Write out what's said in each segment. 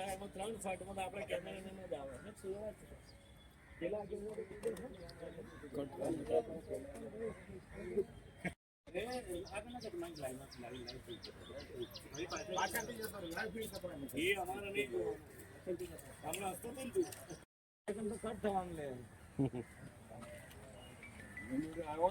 ના એમાં ત્રણ ફાટમાં તો આપણે કેમેરામેન જ આવે ને સુરત પેલા એ અમારે નહીં જોવાનું. હમણાં હતું ને તું. એકદમ તો કટ થવાનું ને. આવ્યો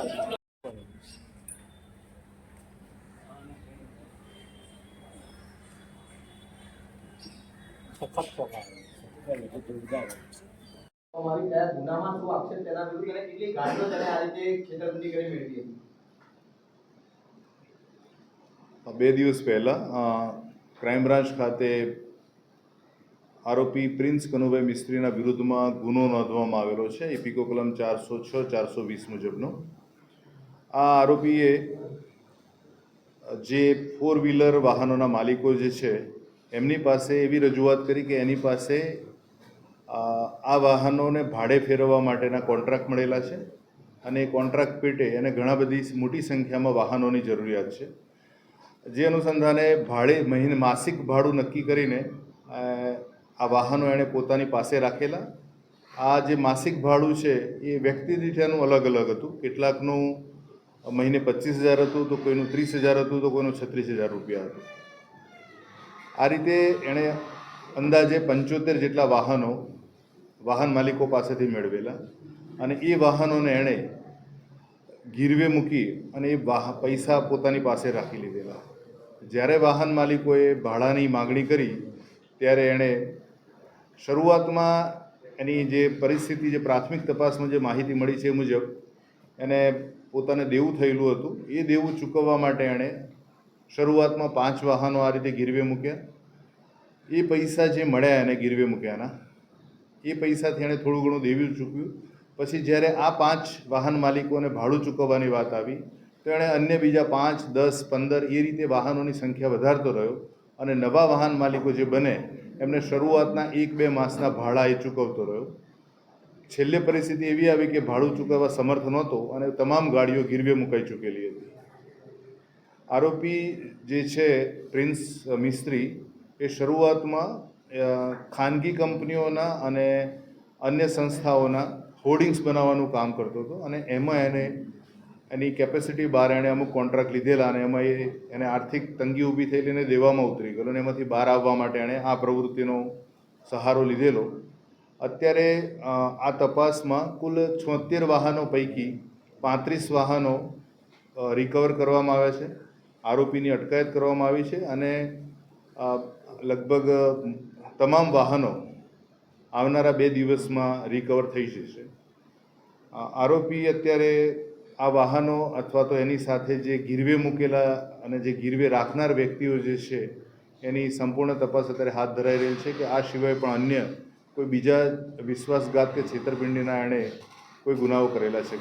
બે દિવસ પહેલાં ક્રાઇમ બ્રાન્ચ ખાતે આરોપી પ્રિન્સ કનુભાઈ મિસ્ત્રીના વિરુદ્ધમાં ગુનો નોંધવામાં આવેલો છે. ઇપિકો કલમ ચારસો છ, ચારસો વીસ મુજબનો. આ આરોપીએ, જે ફોર વ્હીલર વાહનોના માલિકો જે છે, એમની પાસે એવી રજૂઆત કરી કે એની પાસે આ વાહનોને ભાડે ફેરવવા માટેના કોન્ટ્રાક્ટ મળેલા છે અને એ કોન્ટ્રાક્ટ પેટે એને ઘણા બધી મોટી સંખ્યામાં વાહનોની જરૂરિયાત છે. જે અનુસંધાને ભાડે મહિને, માસિક ભાડું નક્કી કરીને આ વાહનો એણે પોતાની પાસે રાખેલા. આ જે માસિક ભાડું છે એ વ્યક્તિ દીઠાનું અલગ અલગ હતું. કેટલાકનું મહિને પચીસ હજાર હતું તો કોઈનું ત્રીસ હજાર હતું તો કોઈનું છત્રીસ હજાર રૂપિયા હતું. આ રીતે એણે અંદાજે પંચોતેર જેટલા વાહનો વાહન માલિકો પાસેથી મેળવેલા અને એ વાહનોને એણે ગીરવે મૂકી અને એ વાહ, પૈસા પોતાની પાસે રાખી લીધેલા. જ્યારે વાહન માલિકોએ ભાડાની માગણી કરી, ત્યારે એણે શરૂઆતમાં એની જે પરિસ્થિતિ, જે પ્રાથમિક તપાસમાં જે માહિતી મળી છે એ મુજબ એને પોતાને દેવું થયેલું હતું. એ દેવું ચૂકવવા માટે એણે શરૂઆતમાં પાંચ વાહનો આ રીતે ગીરવે મૂક્યા. એ પૈસા જે મળ્યા એને ગીરવે મૂક્યાના, એ પૈસાથી એણે થોડું ઘણું દેવું ચૂક્યું. પછી જ્યારે આ પાંચ વાહન માલિકોને ભાડું ચૂકવવાની વાત આવી, તો એણે અન્ય બીજા પાંચ, દસ, પંદર એ રીતે વાહનોની સંખ્યા વધારતો રહ્યો અને નવા વાહન માલિકો જે બને, એમને શરૂઆતના એક બે માસના ભાડા એ ચૂકવતો રહ્યો. છેલ્લે પરિસ્થિતિ એવી આવી કે ભાડું ચૂકવવા સમર્થ નહોતો અને તમામ ગાડીઓ ગીરવે મુકાઈ ચૂકેલી હતી. આરોપી જે છે, પ્રિન્સ મિસ્ત્રી, એ શરૂઆતમાં ખાનગી કંપનીઓના અને અન્ય સંસ્થાઓના હોર્ડિંગ્સ બનાવવાનું કામ કરતો હતો અને એમાં એને એની કેપેસિટી બહાર એણે અમુક કોન્ટ્રાક્ટ લીધેલા અને એમાં એ એને આર્થિક તંગી ઊભી થયેલી એને દેવામાં ઉતરી ગયેલો અને એમાંથી બહાર આવવા માટે એણે આ પ્રવૃત્તિનો સહારો લીધેલો. અત્યારે આ તપાસમાં કુલ છોતેર વાહનો પૈકી પાંત્રીસ વાહનો રિકવર કરવામાં આવ્યા છે. આરોપીની અટકાયત કરવામાં આવી છે અને લગભગ તમામ વાહનો આવનારા બે દિવસમાં રિકવર થઈ જશે. આરોપી અત્યારે આ વાહનો અથવા તો એની સાથે જે ગીરવે મૂકેલા અને જે ગીરવે રાખનાર વ્યક્તિઓ જે છે, એની સંપૂર્ણ તપાસ અત્યારે હાથ ધરાઈ રહેલ છે કે આ સિવાય પણ અન્ય કોઈ બીજા વિશ્વાસઘાત કે છેતરપિંડીના એણે કોઈ ગુનાઓ કરેલા છે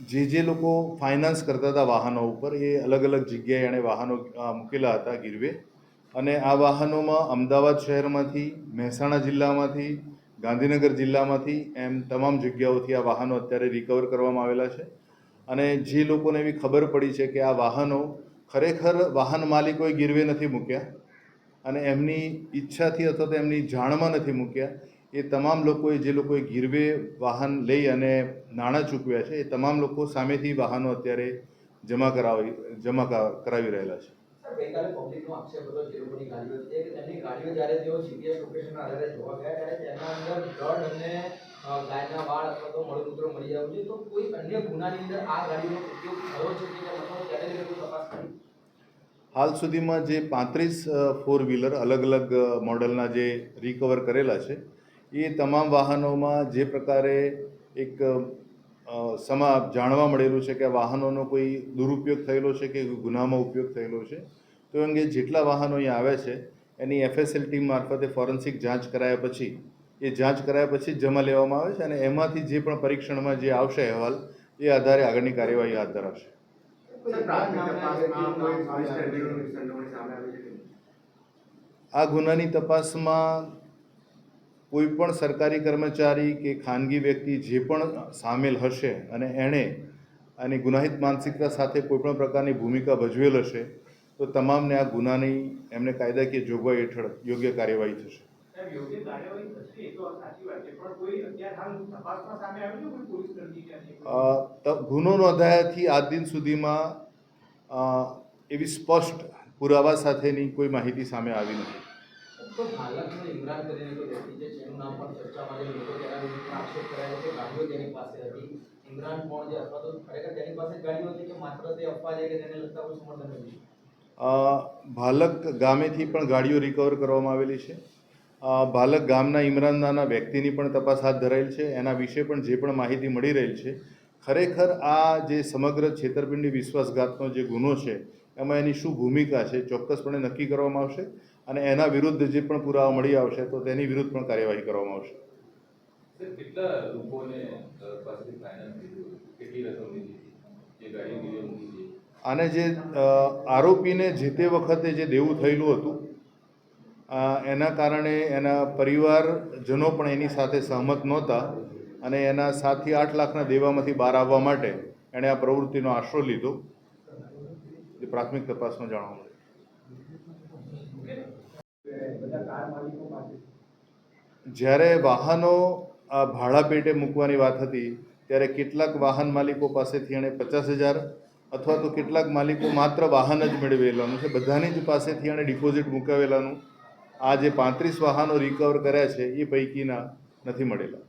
જે જે લોકો ફાઇનાન્સ કરતા હતા વાહનો ઉપર, એ અલગ અલગ જગ્યાએ એણે વાહનો મૂકેલા હતા ગીરવે. અને આ વાહનોમાં અમદાવાદ શહેરમાંથી, મહેસાણા જિલ્લામાંથી, ગાંધીનગર જિલ્લામાંથી એમ તમામ જગ્યાઓથી આ વાહનો અત્યારે રિકવર કરવામાં આવેલા છે. અને જે લોકોને એવી ખબર પડી છે કે આ વાહનો ખરેખર વાહન માલિકોએ ગીરવે નથી મૂક્યા અને એમની ઈચ્છાથી અથવા તો એમની જાણમાં નથી મૂક્યા, એ તમામ લોકોએ જે લોકોએ ગીરવે વાહન લઈ અને નાણાં ચૂકવ્યા છે, એ તમામ લોકો સામેથી વાહનો અત્યારે જમા કરાવી, જમા કરા- કરાવી રહેલા છે. ગાડીઓ જ્યારે તેઓ જીપીએસ લોકેશનના આધારે જોવા ગયા, ત્યારે તેના અંદર બ્લડ અને ગાયના વાળ અથવા તો મળમૂત્ર મળી આવ્યું છે તો કોઈ અન્ય ગુનાની અંદર આ ગાડીનો ઉપયોગ થયો છે કે અથવા તો લઈને તપાસ કરી હાલ સુધીમાં જે પાંત્રીસ ફોર વ્હીલર અલગ અલગ મોડલના જે રિકવર કરેલા છે, એ તમામ વાહનોમાં જે પ્રકારે એક સમા જાણવા મળેલું છે કે વાહનોનો કોઈ દુરુપયોગ થયેલો છે કે ગુનામાં ઉપયોગ થયેલો છે, તો અંગે જેટલા વાહનો અહીંયા આવ્યા છે, એની એફએસએલ મારફતે ફોરેન્સિક જાંચ કરાયા પછી એ જાંચ કરાયા પછી જમા લેવામાં આવે છે અને એમાંથી જે પણ પરીક્ષણમાં જે આવશે અહેવાલ, એ આધારે આગળની કાર્યવાહી હાથ ધરાશે? આ ગુનાની તપાસમાં કોઈ પણ સરકારી કર્મચારી કે ખાનગી વ્યક્તિ જે પણ સામેલ હશે અને એણે આની ગુનાહિત માનસિકતા સાથે કોઈ પણ પ્રકારની ભૂમિકા ભજવેલ હશે, તો તમામને આ ગુનાની એમને કાયદાકીય જોગવાઈ હેઠળ યોગ્ય કાર્યવાહી થશે યોગ્ય કાર્યવાહી થશે એ તો સાચી વાત છે. પણ કોઈ અત્યારે હાલ તપાસમાં સામે આવ્યું કોઈ પોલીસ કર્મી કે નહીં? અ, ત- ગુનો નોંધાયાથી આજ દિન સુધીમાં એવી સ્પષ્ટ પુરાવા સાથેની કોઈ માહિતી સામે આવી નથી. ભાલક ગામેથી પણ ગાડીઓ રિકવર કરવામાં આવેલી છે. અ, ભાલક ગામના ઇમરાન નાના વ્યક્તિની પણ તપાસ હાથ ધરાયેલ છે. એના વિશે પણ જે પણ માહિતી મળી રહેલ છે ખરેખર આ જે સમગ્ર છેતરપિંડી વિશ્વાસઘાતનો જે ગુનો છે એમાં એની શું ભૂમિકા છે ચોક્કસપણે નક્કી કરવામાં આવશે અને એના વિરુદ્ધ જે પણ પુરાવા મળી આવશે તો તેની વિરુદ્ધ પણ કાર્યવાહી કરવામાં આવશે. કેટલા લોકોને પાસેથી ફાઇનાન્સ કેટલી રકમ લીધી? હતી જે ગાડીઓ ગીરવે મૂકી હતી? આને જે આરોપીને જે તે વખતે જે દેવું થયેલું હતું એના કારણે એના પરિવારજનો પણ એની સાથે સહમત નહોતા અને એના સાતથી આઠ લાખના દેવામાંથી બહાર આવવા માટે એણે આ પ્રવૃત્તિનો આશરો લીધો. જે પ્રાથમિક તપાસમાં જાણવા પાસે જ્યારે વાહનો ભાડા પેટે મૂકવાની વાત હતી, ત્યારે કેટલાક વાહન માલિકો પાસેથી એણે પચાસ હજાર અથવા તો કેટલાક માલિકો માત્ર વાહન જ મેળવેલાનું છે. બધાની જ પાસેથી એણે ડિપોઝિટ મુકાવેલાનું આ જે પાંત્રીસ વાહનો રિકવર કર્યા છે એ પૈકીના નથી મળેલા.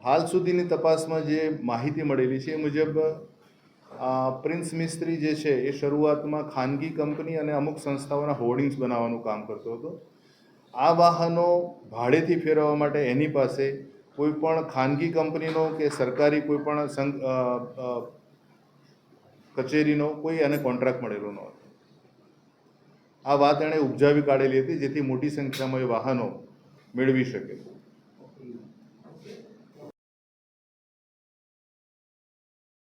હાલ સુધીની તપાસમાં જે માહિતી મળેલી છે એ મુજબ પ્રિન્સ મિસ્ત્રી જે છે એ શરૂઆતમાં ખાનગી કંપની અને અમુક સંસ્થાઓના હોર્ડિંગ્સ બનાવવાનું કામ કરતો હતો. આ વાહનો ભાડેથી ફેરવવા માટે એની પાસે કોઈ પણ ખાનગી કંપનીનો કે સરકારી કોઈ પણ સંઘ કચેરીનો કોઈ એને કોન્ટ્રાક્ટ મળેલો ન હતો. આ વાત એણે ઉપજાવી કાઢેલી હતી જેથી મોટી સંખ્યામાં એ વાહનો મેળવી શકે.